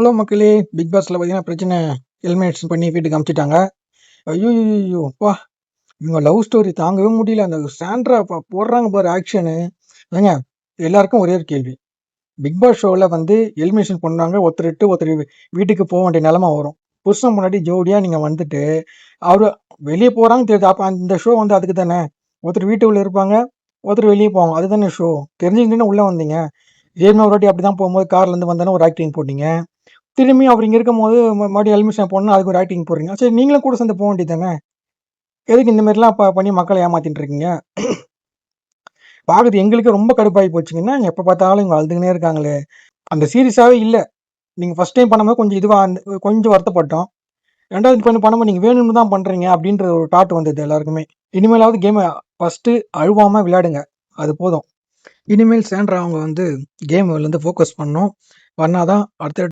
Hello மக்களே! Big பாஸ்ல பார்த்தீங்கன்னா, பிரச்சனை எலிமினேஷன் பண்ணி வீட்டுக்கு அமுச்சிட்டாங்க ஐயோ ஐயோ அப்பா! இவங்க லவ் ஸ்டோரி தாங்கவே முடியல. அந்த சாண்ட்ரா போடுறாங்க பாரு ஆக்ஷனு. இல்லைங்க எல்லாருக்கும் ஒரே ஒரு கேள்வி. பிக் பாஸ் ஷோவில் வந்து எலிமினேஷன் பண்ணாங்க. ஒருத்தர் விட்டு ஒருத்தர் வீட்டுக்கு போக வேண்டிய நிலைமை வரும். புருஷன் முன்னாடி ஜோடியாக நீங்கள் வந்துட்டு, அவர் வெளியே போகிறாங்கன்னு தெரியுது. அப்போ அந்த ஷோ வந்து அதுக்கு தானே. ஒருத்தர் வீட்டுக்குள்ளே இருப்பாங்க, ஒருத்தர் வெளியே போவாங்க. அதுதானே ஷோ. தெரிஞ்சுக்கிட்டு உள்ளே வந்தீங்க. ஏற்கனவே ஒரு வாட்டி அப்படி தான் போகும்போது கார்லேருந்து வந்தானே ஒரு ஆக்டிங் போட்டீங்க. திரும்பி அவர் இங்கே இருக்கும்போது மறுபடியும் எலிமினேஷன் போடணும்னா அதுக்கு ஒரு ஆக்டிங் போடுறீங்க. சரி நீங்களும் கூட சேர்ந்து போக வேண்டியது தானே. எதுக்கு இந்த மாதிரிலாம் ப பண்ணி மக்களை ஏமாத்திட்டு இருக்கீங்க? பார்க்குறது எங்களுக்கு ரொம்ப கடுப்பாகி போச்சுங்கன்னா, எப்போ பார்த்தாலும் இவங்க அழுதுகினே இருக்காங்களே. அந்த சீரியஸாகவே இல்லை நீங்கள் ஃபஸ்ட் டைம் பண்ணும்போது கொஞ்சம் இதுவாக கொஞ்சம் வருத்தப்பட்டோம். ரெண்டாவது பண்ணி பண்ணும்போது நீங்கள் வேணும்னு தான் பண்ணுறீங்க அப்படின்ற ஒரு டாட் வந்தது எல்லாருக்குமே. இனிமேலாவது கேமை ஃபஸ்ட்டு அழுவாமல் விளையாடுங்க. அது போதும். இனிமேல் சாண்ட்ரா அவங்க வந்து கேம்ல வந்து ஃபோக்கஸ் பண்ணணும். பண்ணால் தான் அடுத்த